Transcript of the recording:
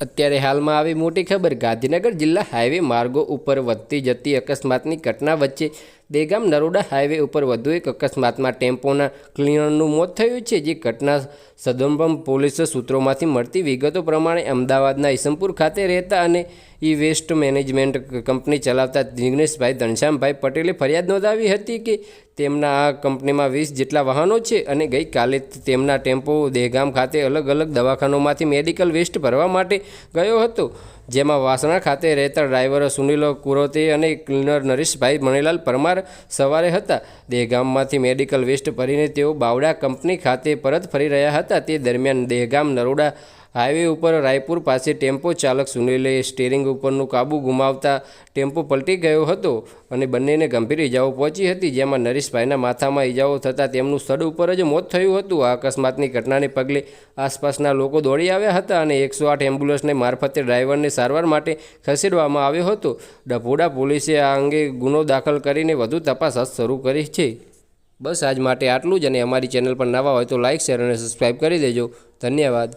અત્યારે હાલમાં આવી મોટી ખબર ગાંધીનગર જિલ્લા હાઈવે માર્ગો ઉપર વધતી જતી અકસ્માતની ઘટના વચ્ચે દેગામ નરોડા હાઈવે ઉપર વધુ એક અકસ્માતમાં ટેમ્પોના ક્લીનરનું મોત થયું છે, જે ઘટના સદંબમ પોલીસ સૂત્રોમાંથી મળતી વિગતો પ્રમાણે અમદાવાદના ઈસમપુર ખાતે રહેતા અને ઈ વેસ્ટ મેનેજમેન્ટ કંપની ચલાવતા જિગ્નેશભાઈ ધનશ્યામભાઈ પટેલે ફરિયાદ નોંધાવી હતી કે તેમના આ કંપનીમાં વીસ જેટલા વાહનો છે અને ગઈકાલે તેમના ટેમ્પો દહેગામ ખાતે અલગ અલગ દવાખાનોમાંથી મેડિકલ વેસ્ટ ભરવા માટે ગયો હતો. જેમાં વાસણા ખાતે રહેતા ડ્રાઈવર સુનિલો કુરોતી અને ક્લીનર નરેશભાઈ મણીલાલ પરમાર સવારે હતા. દેહગામમાંથી મેડિકલ વેસ્ટ ભરીને તેઓ બાવડા કંપની ખાતે પરત ફરી રહ્યા હતા. તે દરમિયાન દહેગામ નરોડા હાઈવે ઉપર રાયપુર પાસે ટેમ્પો ચાલક સુનિલે સ્ટેરિંગ ઉપરનું કાબુ ગુમાવતા ટેમ્પો પલટી ગયો હતો અને બંનેને ગંભીર ઇજાઓ પહોંચી હતી, જેમાં નરેશભાઈના માથામાં ઇજાઓ થતાં તેમનું સ્થળ ઉપર જ મોત થયું હતું. આ અકસ્માતની ઘટનાને પગલે આસપાસના લોકો દોડી આવ્યા હતા અને એકસો આઠ એમ્બ્યુલન્સને મારફતે ડ્રાઈવરને સારવાર માટે ખસેડવામાં આવ્યો હતો. ડભોડા પોલીસે આ અંગે ગુનો દાખલ કરીને વધુ તપાસ હાથ શરૂ કરી છે. બસ આજ માટે આટલું જ અને અમારી ચેનલ પર નવા હોય તો લાઇક શેર અને સબસ્ક્રાઈબ કરી દેજો. ધન્યવાદ.